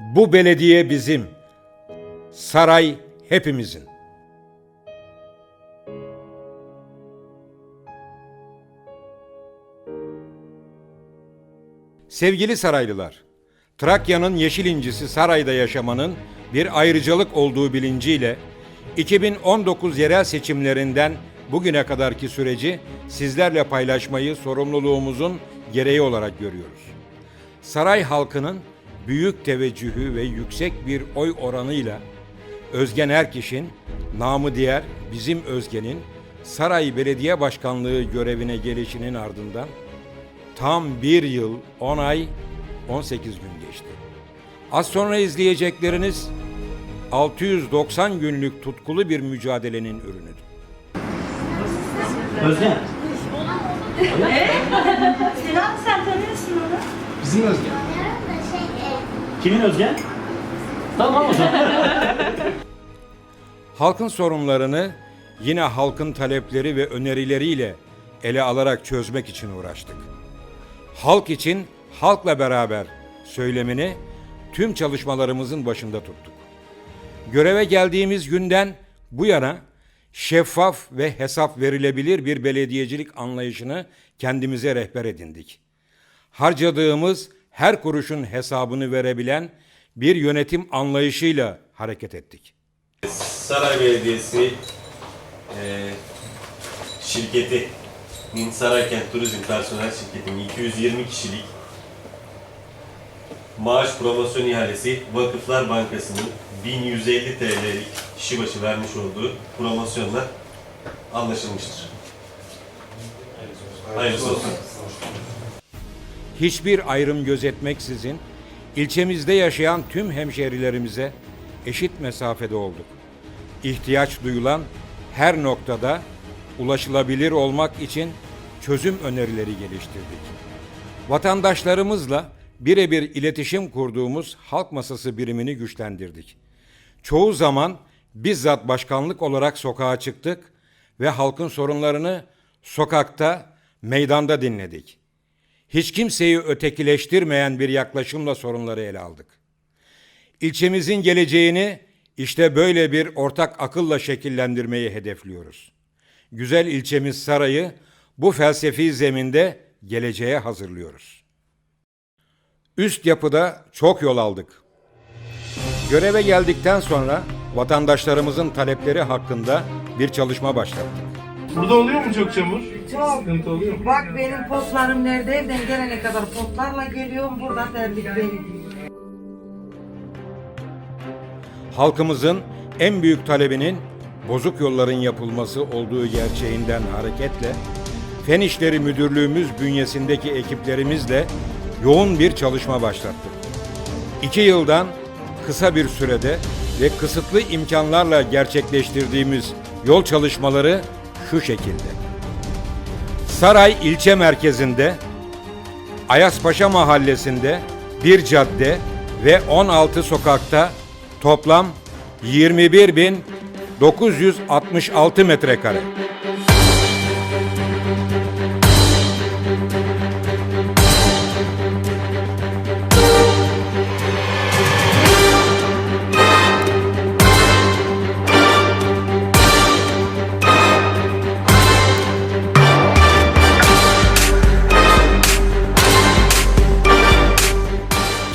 Bu belediye bizim. Saray hepimizin. Sevgili saraylılar, Trakya'nın yeşil incisi sarayda yaşamanın bir ayrıcalık olduğu bilinciyle 2019 yerel seçimlerinden bugüne kadarki süreci sizlerle paylaşmayı sorumluluğumuzun gereği olarak görüyoruz. Saray halkının büyük teveccühü ve yüksek bir oy oranıyla Özgen Erkiş'in, namı diğer bizim Özgen'in Saray Belediye Başkanlığı görevine gelişinin ardından tam bir yıl, 10 ay, 18 gün geçti. Az sonra izleyecekleriniz 690 günlük tutkulu bir mücadelenin ürünüdür. Özgen. Sinan sen tanıyorsun onu. Bizim Özgen. Kimin Özgen? Tamam o zaman. Halkın sorunlarını yine halkın talepleri ve önerileriyle ele alarak çözmek için uğraştık. Halk için halkla beraber söylemini tüm çalışmalarımızın başında tuttuk. Göreve geldiğimiz günden bu yana şeffaf ve hesap verilebilir bir belediyecilik anlayışını kendimize rehber edindik. Harcadığımız her kuruşun hesabını verebilen bir yönetim anlayışıyla hareket ettik. Saray Belediyesi e, şirketi Saraykent Turizm Personel Şirketi'nin 220 kişilik maaş promosyon ihalesi Vakıflar Bankası'nın 1150 TL'lik kişi başı vermiş olduğu promosyonla anlaşılmıştır. Hayırlısı olsun. Hiçbir ayrım gözetmeksizin ilçemizde yaşayan tüm hemşehrilerimize eşit mesafede olduk. İhtiyaç duyulan her noktada ulaşılabilir olmak için çözüm önerileri geliştirdik. Vatandaşlarımızla birebir iletişim kurduğumuz halk masası birimini güçlendirdik. Çoğu zaman bizzat başkanlık olarak sokağa çıktık ve halkın sorunlarını sokakta, meydanda dinledik hiç kimseyi ötekileştirmeyen bir yaklaşımla sorunları ele aldık. İlçemizin geleceğini işte böyle bir ortak akılla şekillendirmeyi hedefliyoruz. Güzel ilçemiz Saray'ı bu felsefi zeminde geleceğe hazırlıyoruz. Üst yapıda çok yol aldık. Göreve geldikten sonra vatandaşlarımızın talepleri hakkında bir çalışma başlattık. Burada oluyor mu çok çamur? Çok. Sıkıntı oluyor mu? Bak benim potlarım nerede? Evden gelene kadar potlarla geliyorum. Burada terlik benim. halkımızın en büyük talebinin bozuk yolların yapılması olduğu gerçeğinden hareketle Fen İşleri Müdürlüğümüz bünyesindeki ekiplerimizle yoğun bir çalışma başlattık. İki yıldan kısa bir sürede ve kısıtlı imkanlarla gerçekleştirdiğimiz yol çalışmaları şu şekilde. Saray ilçe merkezinde, Ayaspaşa mahallesinde bir cadde ve 16 sokakta toplam 21.966 metrekare.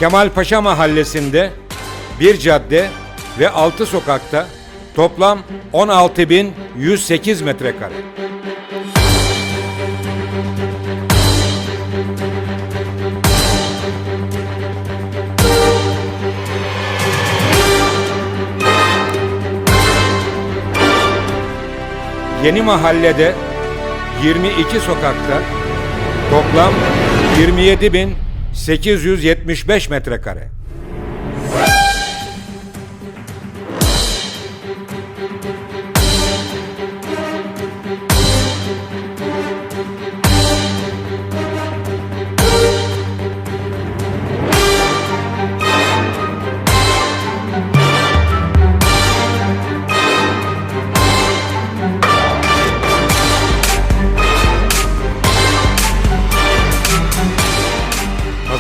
Kemalpaşa Mahallesi'nde bir cadde ve altı sokakta toplam 16.108 metrekare. Yeni mahallede 22 sokakta toplam 27.875 metrekare.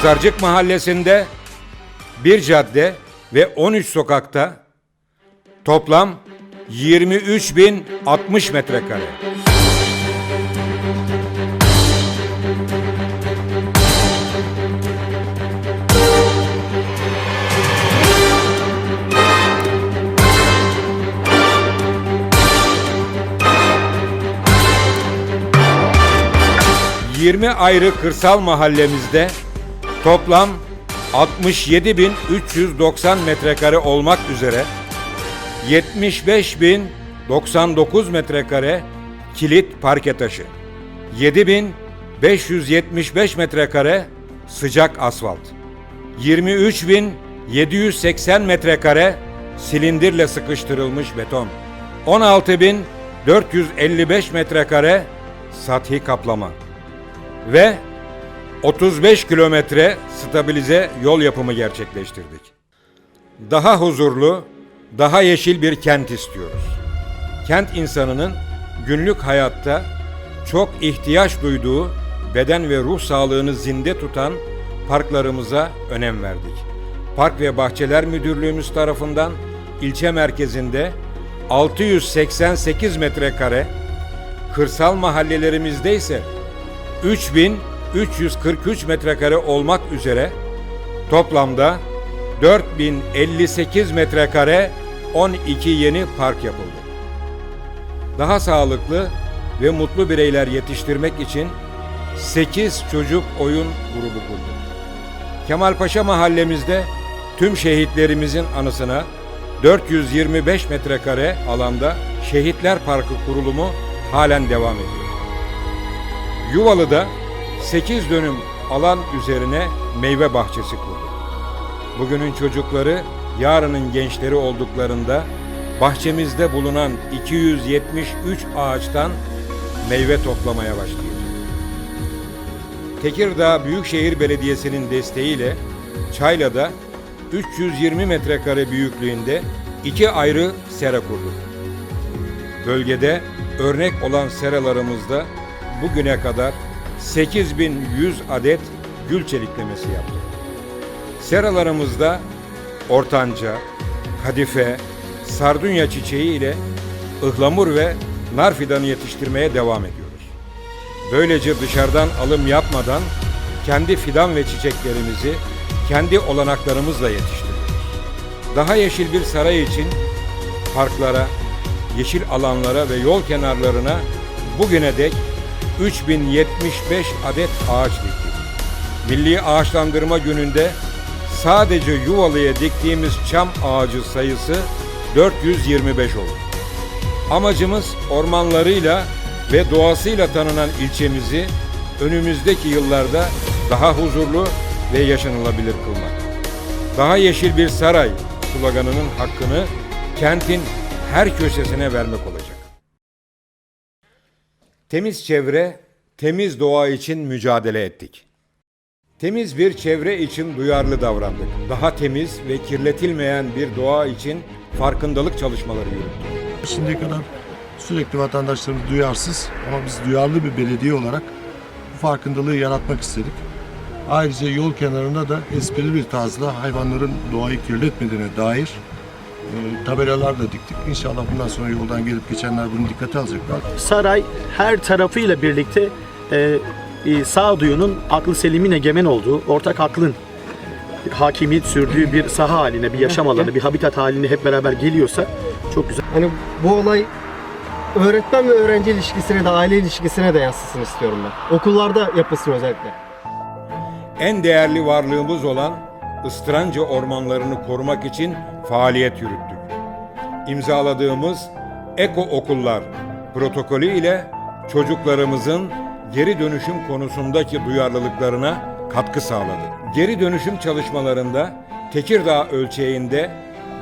Pazarcık Mahallesi'nde bir cadde ve 13 sokakta toplam 23.060 metrekare. ...20 ayrı kırsal mahallemizde... ...toplam 67.390 metrekare olmak üzere... ...75.099 metrekare... ...kilit parke taşı... ...7.575 metrekare... ...sıcak asfalt... ...23.780 metrekare... ...silindirle sıkıştırılmış beton... ...16.455 metrekare... ...sathi kaplama... ...ve 35 kilometre stabilize yol yapımı gerçekleştirdik. Daha huzurlu, daha yeşil bir kent istiyoruz. Kent insanının günlük hayatta çok ihtiyaç duyduğu beden ve ruh sağlığını zinde tutan parklarımıza önem verdik. Park ve Bahçeler Müdürlüğümüz tarafından ilçe merkezinde 688 metrekare, kırsal mahallelerimizde ise 3343 metrekare olmak üzere toplamda 4058 metrekare 12 yeni park yapıldı. Daha sağlıklı ve mutlu bireyler yetiştirmek için 8 çocuk oyun grubu kurduk. Kemalpaşa mahallemizde tüm şehitlerimizin anısına 425 metrekare alanda Şehitler Parkı kurulumu halen devam ediyor. Yuvalı'da 8 dönüm alan üzerine meyve bahçesi kurdu. Bugünün çocukları yarının gençleri olduklarında bahçemizde bulunan 273 ağaçtan meyve toplamaya başlayacak. Tekirdağ Büyükşehir Belediyesi'nin desteğiyle Çayla'da 320 metrekare büyüklüğünde iki ayrı sera kurduk. Bölgede örnek olan seralarımızda bugüne kadar 8100 adet gül çeliklemesi yaptık. Seralarımızda ortanca, kadife, sardunya çiçeği ile ıhlamur ve nar fidanı yetiştirmeye devam ediyoruz. Böylece dışarıdan alım yapmadan kendi fidan ve çiçeklerimizi kendi olanaklarımızla yetiştiriyoruz. Daha yeşil bir saray için parklara, yeşil alanlara ve yol kenarlarına bugüne dek 3075 adet ağaç diktik. Milli Ağaçlandırma Günü'nde sadece Yuvalı'ya diktiğimiz çam ağacı sayısı 425 oldu. Amacımız ormanlarıyla ve doğasıyla tanınan ilçemizi önümüzdeki yıllarda daha huzurlu ve yaşanılabilir kılmak. Daha yeşil bir saray sloganının hakkını kentin her köşesine vermek olacak. Temiz çevre, temiz doğa için mücadele ettik. Temiz bir çevre için duyarlı davrandık. Daha temiz ve kirletilmeyen bir doğa için farkındalık çalışmaları yürüttük. Şimdiye kadar sürekli vatandaşlarımız duyarsız ama biz duyarlı bir belediye olarak bu farkındalığı yaratmak istedik. Ayrıca yol kenarında da esprili bir tarzla hayvanların doğayı kirletmediğine dair e, tabelalar da diktik. İnşallah bundan sonra yoldan gelip geçenler bunu dikkate alacaklar. Saray her tarafıyla birlikte e, e, sağduyunun aklı selimin egemen olduğu, ortak aklın hakimiyet sürdüğü bir saha haline, bir yaşam alanı, bir habitat haline hep beraber geliyorsa çok güzel. Hani bu olay öğretmen ve öğrenci ilişkisine de aile ilişkisine de yansısın istiyorum ben. Okullarda yapılsın özellikle. En değerli varlığımız olan ıstranca ormanlarını korumak için faaliyet yürüttük. İmzaladığımız Eko Okullar protokolü ile çocuklarımızın geri dönüşüm konusundaki duyarlılıklarına katkı sağladı. Geri dönüşüm çalışmalarında Tekirdağ ölçeğinde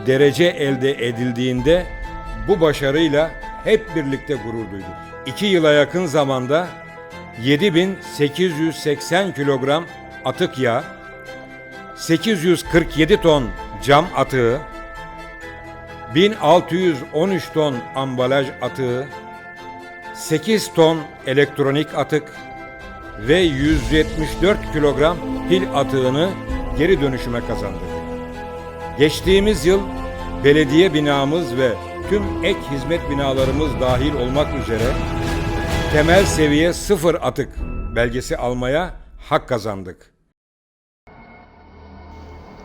derece elde edildiğinde bu başarıyla hep birlikte gurur duyduk. İki yıla yakın zamanda 7880 kilogram atık yağ, 847 ton cam atığı, 1613 ton ambalaj atığı, 8 ton elektronik atık ve 174 kilogram pil atığını geri dönüşüme kazandırdık. Geçtiğimiz yıl belediye binamız ve tüm ek hizmet binalarımız dahil olmak üzere temel seviye sıfır atık belgesi almaya hak kazandık.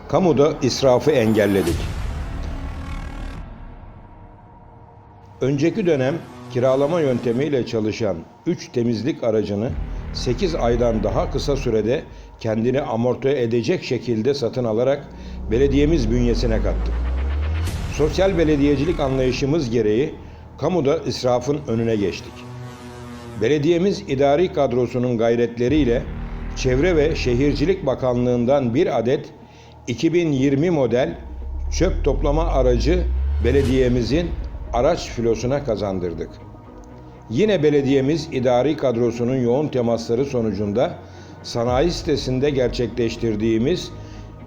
Kamuda israfı engelledik. Önceki dönem kiralama yöntemiyle çalışan 3 temizlik aracını 8 aydan daha kısa sürede kendini amorti edecek şekilde satın alarak belediyemiz bünyesine kattık. Sosyal belediyecilik anlayışımız gereği kamuda israfın önüne geçtik. Belediyemiz idari kadrosunun gayretleriyle Çevre ve Şehircilik Bakanlığı'ndan bir adet 2020 model çöp toplama aracı belediyemizin araç filosuna kazandırdık. Yine belediyemiz idari kadrosunun yoğun temasları sonucunda sanayi sitesinde gerçekleştirdiğimiz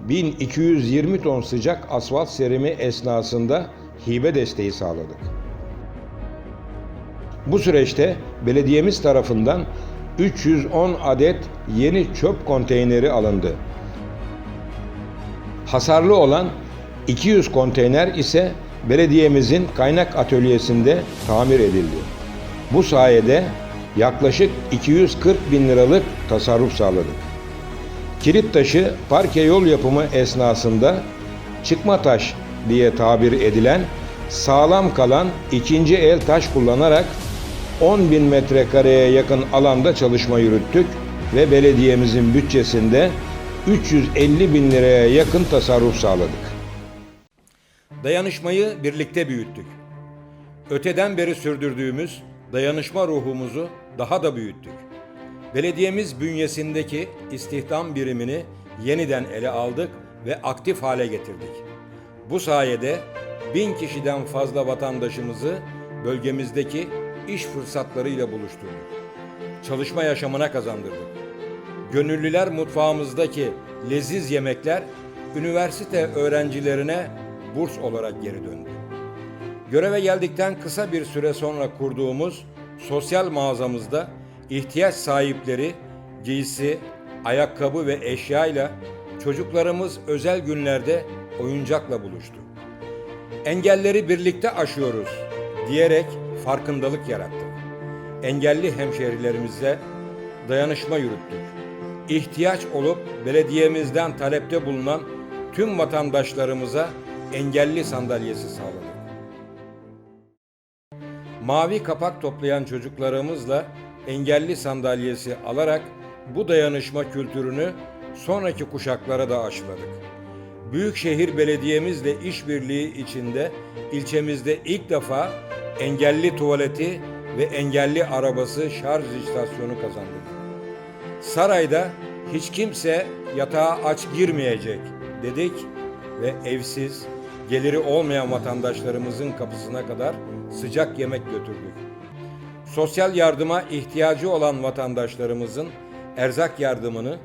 1220 ton sıcak asfalt serimi esnasında hibe desteği sağladık. Bu süreçte belediyemiz tarafından 310 adet yeni çöp konteyneri alındı. Hasarlı olan 200 konteyner ise belediyemizin kaynak atölyesinde tamir edildi. Bu sayede yaklaşık 240 bin liralık tasarruf sağladık. Kilit taşı parke yol yapımı esnasında çıkma taş diye tabir edilen sağlam kalan ikinci el taş kullanarak 10 bin metrekareye yakın alanda çalışma yürüttük ve belediyemizin bütçesinde 350 bin liraya yakın tasarruf sağladık. Dayanışmayı birlikte büyüttük. Öteden beri sürdürdüğümüz dayanışma ruhumuzu daha da büyüttük. Belediyemiz bünyesindeki istihdam birimini yeniden ele aldık ve aktif hale getirdik. Bu sayede bin kişiden fazla vatandaşımızı bölgemizdeki iş fırsatlarıyla buluşturduk. Çalışma yaşamına kazandırdık. Gönüllüler mutfağımızdaki leziz yemekler üniversite öğrencilerine burs olarak geri döndü. Göreve geldikten kısa bir süre sonra kurduğumuz sosyal mağazamızda ihtiyaç sahipleri giysi, ayakkabı ve eşyayla çocuklarımız özel günlerde oyuncakla buluştu. Engelleri birlikte aşıyoruz diyerek farkındalık yarattık. Engelli hemşehrilerimizle dayanışma yürüttük. İhtiyaç olup belediyemizden talepte bulunan tüm vatandaşlarımıza engelli sandalyesi sağladık. Mavi kapak toplayan çocuklarımızla engelli sandalyesi alarak bu dayanışma kültürünü sonraki kuşaklara da aşıladık. Büyükşehir Belediye'mizle işbirliği içinde ilçemizde ilk defa engelli tuvaleti ve engelli arabası şarj istasyonu kazandık. Sarayda hiç kimse yatağa aç girmeyecek dedik ve evsiz, geliri olmayan vatandaşlarımızın kapısına kadar sıcak yemek götürdük. Sosyal yardıma ihtiyacı olan vatandaşlarımızın erzak yardımını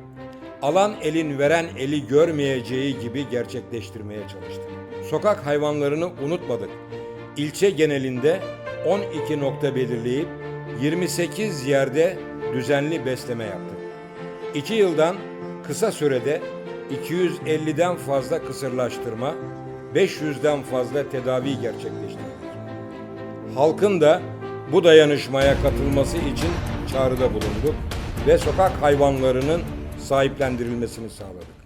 alan elin veren eli görmeyeceği gibi gerçekleştirmeye çalıştık. Sokak hayvanlarını unutmadık. İlçe genelinde 12 nokta belirleyip 28 yerde düzenli besleme yaptık. 2 yıldan kısa sürede 250'den fazla kısırlaştırma, 500'den fazla tedavi gerçekleştirdik. Halkın da bu dayanışmaya katılması için çağrıda bulunduk ve sokak hayvanlarının sahiplendirilmesini sağladık.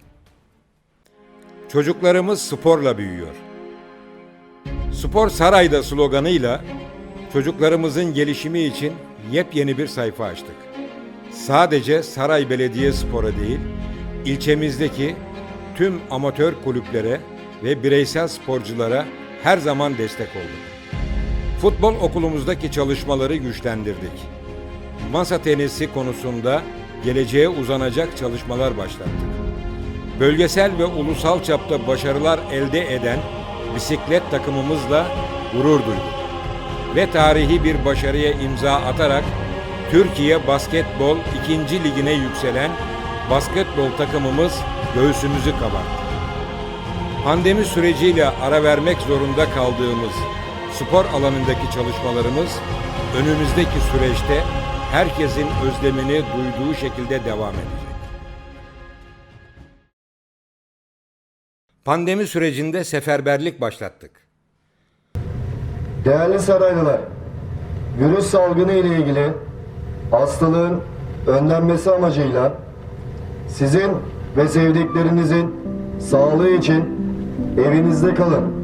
Çocuklarımız sporla büyüyor. Spor Saray'da sloganıyla çocuklarımızın gelişimi için yepyeni bir sayfa açtık. Sadece Saray Belediye Spor'a değil, ilçemizdeki tüm amatör kulüplere ve bireysel sporculara her zaman destek olduk. Futbol okulumuzdaki çalışmaları güçlendirdik. Masa tenisi konusunda geleceğe uzanacak çalışmalar başlattık. Bölgesel ve ulusal çapta başarılar elde eden bisiklet takımımızla gurur duyduk. Ve tarihi bir başarıya imza atarak Türkiye Basketbol 2. Ligine yükselen basketbol takımımız göğsümüzü kabarttı. Pandemi süreciyle ara vermek zorunda kaldığımız spor alanındaki çalışmalarımız önümüzdeki süreçte herkesin özlemini duyduğu şekilde devam edecek. Pandemi sürecinde seferberlik başlattık. Değerli saraylılar, virüs salgını ile ilgili hastalığın önlenmesi amacıyla sizin ve sevdiklerinizin sağlığı için evinizde kalın.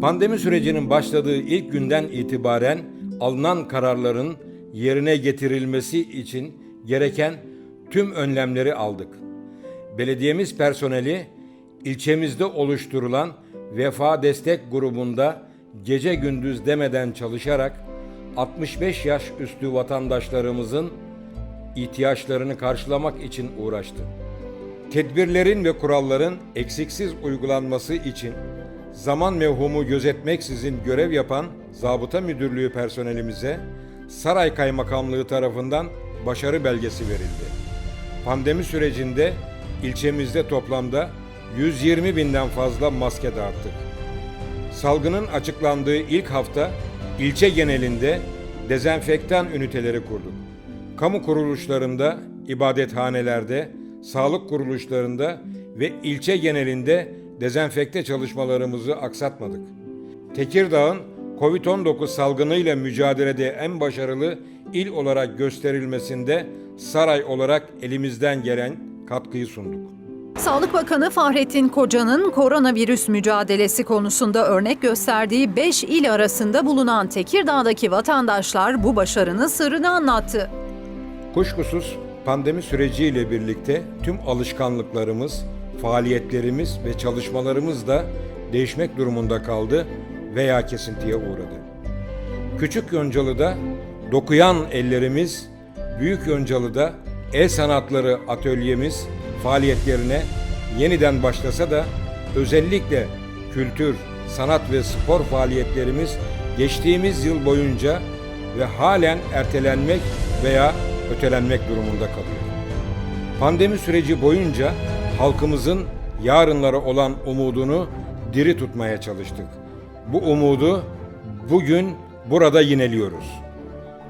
Pandemi sürecinin başladığı ilk günden itibaren alınan kararların yerine getirilmesi için gereken tüm önlemleri aldık. Belediyemiz personeli ilçemizde oluşturulan Vefa Destek grubunda gece gündüz demeden çalışarak 65 yaş üstü vatandaşlarımızın ihtiyaçlarını karşılamak için uğraştı. Tedbirlerin ve kuralların eksiksiz uygulanması için zaman mevhumu gözetmeksizin görev yapan Zabıta Müdürlüğü personelimize Saray Kaymakamlığı tarafından başarı belgesi verildi. Pandemi sürecinde ilçemizde toplamda 120 binden fazla maske dağıttık. Salgının açıklandığı ilk hafta ilçe genelinde dezenfektan üniteleri kurduk. Kamu kuruluşlarında, ibadethanelerde, sağlık kuruluşlarında ve ilçe genelinde dezenfekte çalışmalarımızı aksatmadık. Tekirdağ'ın Covid-19 salgınıyla mücadelede en başarılı il olarak gösterilmesinde saray olarak elimizden gelen katkıyı sunduk. Sağlık Bakanı Fahrettin Koca'nın koronavirüs mücadelesi konusunda örnek gösterdiği 5 il arasında bulunan Tekirdağ'daki vatandaşlar bu başarının sırrını anlattı. Kuşkusuz pandemi süreciyle birlikte tüm alışkanlıklarımız, faaliyetlerimiz ve çalışmalarımız da değişmek durumunda kaldı veya kesintiye uğradı. Küçük Yoncalı'da dokuyan ellerimiz, Büyük Yoncalı'da el sanatları atölyemiz faaliyetlerine yeniden başlasa da özellikle kültür, sanat ve spor faaliyetlerimiz geçtiğimiz yıl boyunca ve halen ertelenmek veya ötelenmek durumunda kalıyor. Pandemi süreci boyunca halkımızın yarınlara olan umudunu diri tutmaya çalıştık. Bu umudu bugün burada yineliyoruz.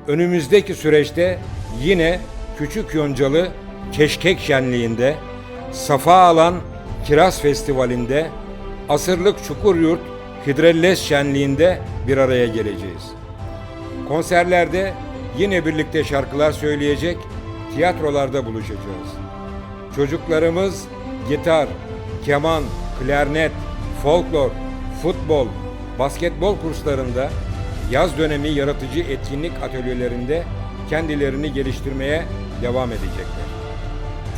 Önümüzdeki süreçte yine Küçük Yoncalı Keşkek Şenliği'nde, Safa Alan Kiraz Festivali'nde, Asırlık Çukuryurt Hidrellez Şenliği'nde bir araya geleceğiz. Konserlerde yine birlikte şarkılar söyleyecek, tiyatrolarda buluşacağız. Çocuklarımız gitar, keman, klarnet, folklor, futbol, basketbol kurslarında, yaz dönemi yaratıcı etkinlik atölyelerinde kendilerini geliştirmeye devam edecekler.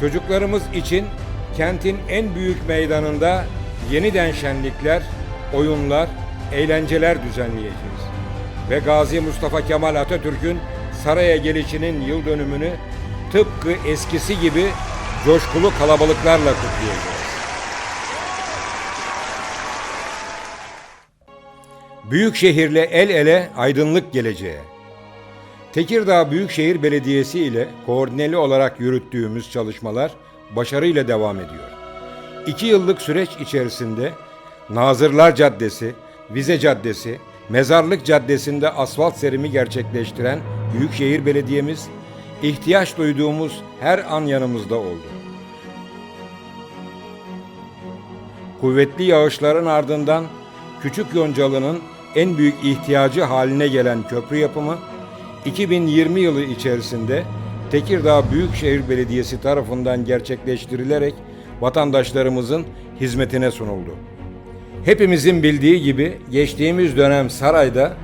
Çocuklarımız için kentin en büyük meydanında yeniden şenlikler, oyunlar, eğlenceler düzenleyeceğiz. Ve Gazi Mustafa Kemal Atatürk'ün saraya gelişinin yıl dönümünü tıpkı eskisi gibi coşkulu kalabalıklarla kutlayacağız. Büyük şehirle el ele aydınlık geleceğe. Tekirdağ Büyükşehir Belediyesi ile koordineli olarak yürüttüğümüz çalışmalar başarıyla devam ediyor. İki yıllık süreç içerisinde Nazırlar Caddesi, Vize Caddesi, Mezarlık Caddesi'nde asfalt serimi gerçekleştiren Büyükşehir Belediyemiz, ihtiyaç duyduğumuz her an yanımızda oldu. Kuvvetli yağışların ardından Küçük Yoncalı'nın en büyük ihtiyacı haline gelen köprü yapımı 2020 yılı içerisinde Tekirdağ Büyükşehir Belediyesi tarafından gerçekleştirilerek vatandaşlarımızın hizmetine sunuldu. Hepimizin bildiği gibi geçtiğimiz dönem Saray'da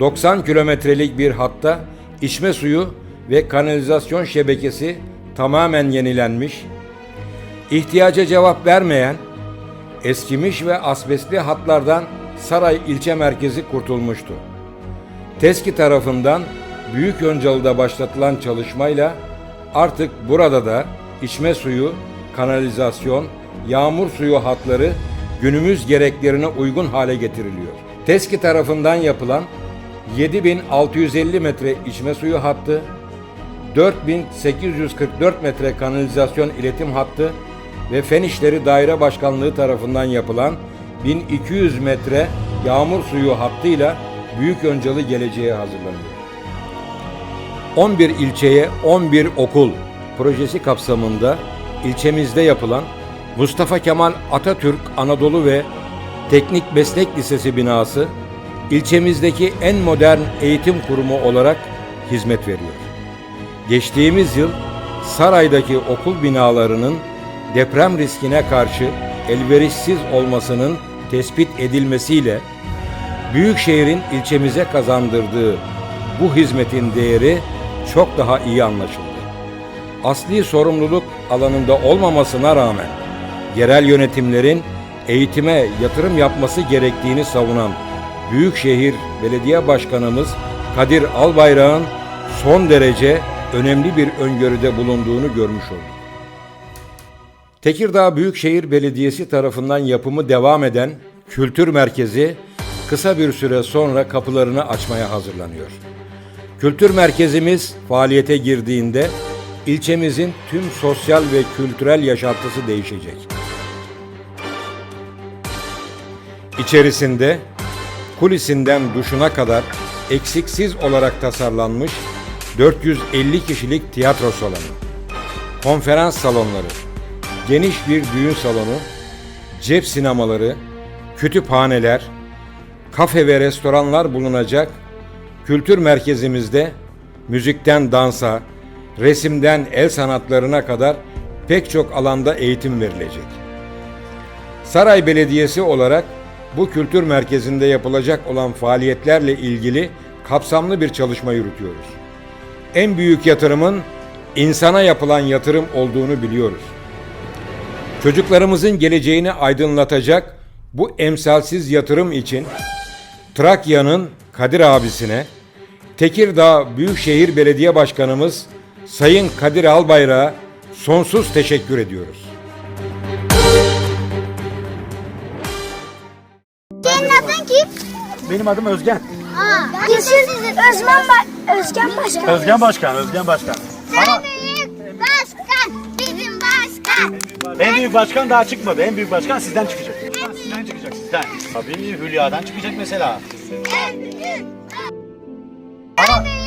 90 kilometrelik bir hatta içme suyu ve kanalizasyon şebekesi tamamen yenilenmiş, ihtiyaca cevap vermeyen, eskimiş ve asbestli hatlardan Saray ilçe merkezi kurtulmuştu. TESKİ tarafından Büyük Yoncalı'da başlatılan çalışmayla artık burada da içme suyu, kanalizasyon, yağmur suyu hatları günümüz gereklerine uygun hale getiriliyor. TESKİ tarafından yapılan 7650 metre içme suyu hattı, 4844 metre kanalizasyon iletim hattı ve Fen İşleri Daire Başkanlığı tarafından yapılan 1200 metre yağmur suyu hattıyla Büyük Yoncalı geleceğe hazırlanıyor. 11 ilçeye 11 okul projesi kapsamında ilçemizde yapılan Mustafa Kemal Atatürk Anadolu ve Teknik Meslek Lisesi binası ilçemizdeki en modern eğitim kurumu olarak hizmet veriyor. Geçtiğimiz yıl Saray'daki okul binalarının deprem riskine karşı elverişsiz olmasının tespit edilmesiyle Büyükşehir'in ilçemize kazandırdığı bu hizmetin değeri çok daha iyi anlaşıldı. Asli sorumluluk alanında olmamasına rağmen yerel yönetimlerin eğitime yatırım yapması gerektiğini savunan Büyükşehir Belediye Başkanımız Kadir Albayrak'ın son derece önemli bir öngörüde bulunduğunu görmüş olduk. Tekirdağ Büyükşehir Belediyesi tarafından yapımı devam eden kültür merkezi kısa bir süre sonra kapılarını açmaya hazırlanıyor. Kültür merkezimiz faaliyete girdiğinde ilçemizin tüm sosyal ve kültürel yaşantısı değişecek. İçerisinde kulisinden duşuna kadar eksiksiz olarak tasarlanmış 450 kişilik tiyatro salonu, konferans salonları, geniş bir düğün salonu, cep sinemaları, kütüphaneler, kafe ve restoranlar bulunacak kültür merkezimizde müzikten dansa, resimden el sanatlarına kadar pek çok alanda eğitim verilecek. Saray Belediyesi olarak bu kültür merkezinde yapılacak olan faaliyetlerle ilgili kapsamlı bir çalışma yürütüyoruz. En büyük yatırımın insana yapılan yatırım olduğunu biliyoruz. Çocuklarımızın geleceğini aydınlatacak bu emsalsiz yatırım için Trakya'nın Kadir abisine, Tekirdağ Büyükşehir Belediye Başkanımız Sayın Kadir Albayrak'a sonsuz teşekkür ediyoruz. Senin adın kim? Benim adım Özgen. Aa, Yeşil Özman ba Özgen Başkan. Özgen Başkan, Özgen Başkan. Sen büyük başkan, bizim başkan. En büyük başkan daha çıkmadı. En büyük başkan sizden çıkacak. Sizden çıkacak sizden. Tabii Hülya'dan çıkacak mesela. En büyük, en büyük başkan, bizim